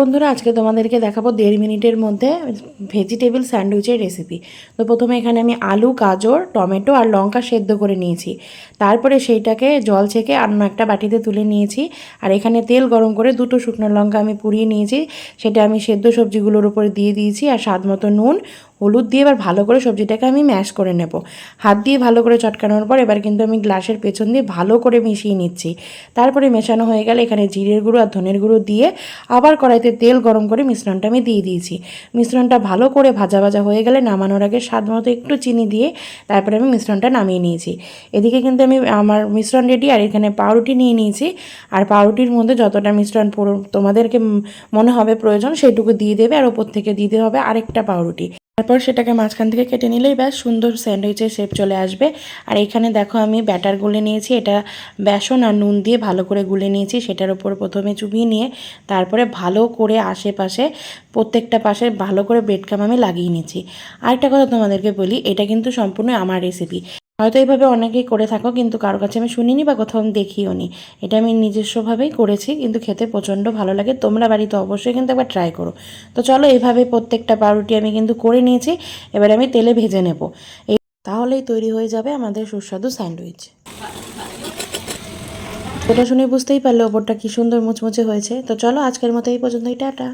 বন্ধুরা, আজকে তোমাদেরকে দেখাবো দেড় মিনিটের মধ্যে ভেজিটেবল স্যান্ডউইচের রেসিপি। তো প্রথমে এখানে আমি আলু, গাজর, টমেটো আর লঙ্কা সেদ্ধ করে নিয়েছি। তারপরে সেইটাকে জল ছেঁকে অন্য একটা বাটিতে তুলে নিয়েছি। আর এখানে তেল গরম করে দুটো শুকনো লঙ্কা আমি পুড়িয়ে নিয়েছি। সেটা আমি সেদ্ধ সবজিগুলোর উপরে দিয়ে দিয়েছি আর স্বাদ মতো নুন হলুদ দিয়ে এবার ভালো করে সবজিটাকে আমি ম্যাশ করে নেব। হাত দিয়ে ভালো করে চটকানোর পর এবার কিন্তু আমি গ্লাসের পেছন দিয়ে ভালো করে মিশিয়ে নিচ্ছি। তারপরে মেশানো হয়ে গেলে এখানে জিরের গুঁড়ো আর ধনের গুঁড়ো দিয়ে আবার কড়াইতে তেল গরম করে মিশ্রণটা আমি দিয়ে দিয়েছি। মিশ্রণটা ভালো করে ভাজা ভাজা হয়ে গেলে নামানোর আগে স্বাদ মতো একটু চিনি দিয়ে তারপরে আমি মিশ্রণটা নামিয়ে নিয়েছি। এদিকে কিন্তু আমি আমার মিশ্রণ রেডি আর এখানে পাউরুটি নিয়ে নিয়েছি। আর পাউরুটির মধ্যে যতটা মিশ্রণ তোমাদেরকে মনে হবে প্রয়োজন সেটুকু দিয়ে দেবে আর ওপর থেকে দিতে হবে আরেকটা পাউরুটি। তারপর সেটাকে মাঝখান থেকে কেটে নিলেই ব্যাস, সুন্দর স্যান্ডউইচের শেপ চলে আসবে। আর এখানে দেখো আমি ব্যাটার গুলে নিয়েছি, এটা বেসন আর নুন দিয়ে ভালো করে গুলে নিয়েছি, সেটার উপর প্রথমে চুবিয়ে নিয়ে তারপরে ভালো করে আশেপাশে প্রত্যেকটা পাশে ভালো করে ব্রেডকাম আমি লাগিয়ে নিয়েছি। আরেকটা কথা তোমাদেরকে বলি, এটা কিন্তু সম্পূর্ণ আমার রেসিপি হয়তো এইভাবে অনেকেই করে থাকো, কিন্তু কারও কাছে আমি শুনিনি বা কোথাও দেখিও নি। এটা আমি নিজস্বভাবেই করেছি, কিন্তু খেতে প্রচণ্ড ভালো লাগে। তোমরা বাড়িতে অবশ্যই কিন্তু একবার ট্রাই করো। তো চলো এইভাবে প্রত্যেকটা পাউরুটি আমি কিন্তু করে নিয়েছি, এবার আমি তেলে ভেজে নেব। এই তাহলেই তৈরি হয়ে যাবে আমাদের সুস্বাদু স্যান্ডউইচ। এটা শুনে বুঝতেই পারলে ওপরটা কি সুন্দর মুচমুচে হয়েছে। তো চলো আজকের মতো এই পর্যন্তই, টাটা।